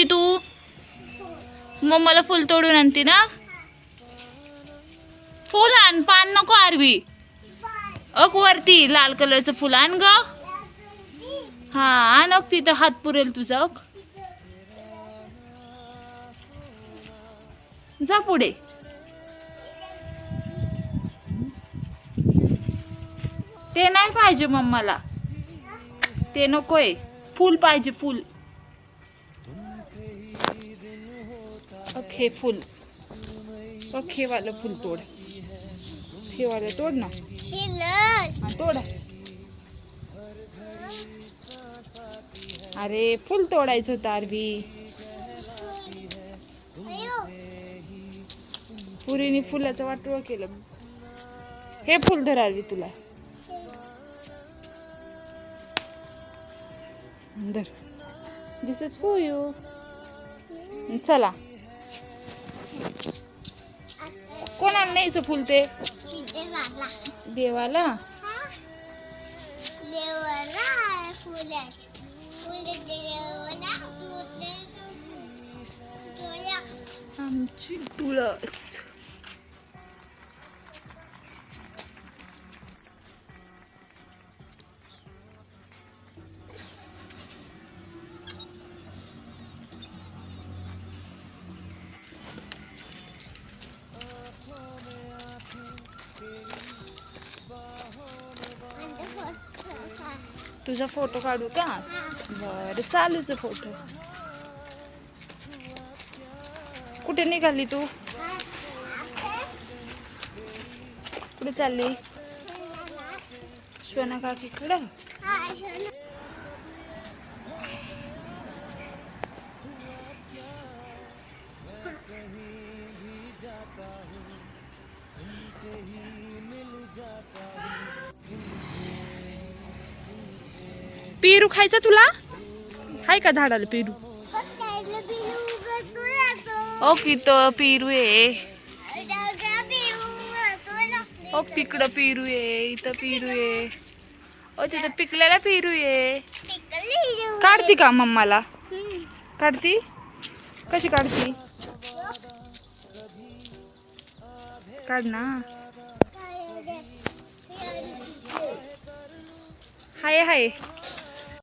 आणते तू? मम्माला फुल तोडून आणते ना? फुल आण पान नको आरवी. अक वरती लाल कलरचं फुल आण ग. हा आण अक तिथं हात पुरेल तुझा अक जा पुढे. ते नाही पाहिजे मम्माला. ते नकोय. फुल पाहिजे फुल. हे फुल. हे वालं फुल तोड. हे वालं तोड ना. हा, तोड. अरे फुल तोडायचं होतं आरबी पुरीने फुलाचं वाटोळ केलं. हे फुल धर आरबी तुला. धर. दिस इज फॉर यू चला. कोणाला न्यायचं फुल ते? देवाला. आमची तुळस. तुझा फोटो काढू का? बरं चालूच फोटो. कुठे निघाली तू? कुठे चालली? शोना काकीकडं? पेरू खायचा तुला? हाय का झाडाला पेरू? ओ कितं पेरू आहे. ओ तिकडं पेरू आहे इथं पेरू आहे. ओ तिथं पिकलेला पेरू आहे. काढती का मम्माला? काढती? कशी काढती? काढ ना. हाय हाय.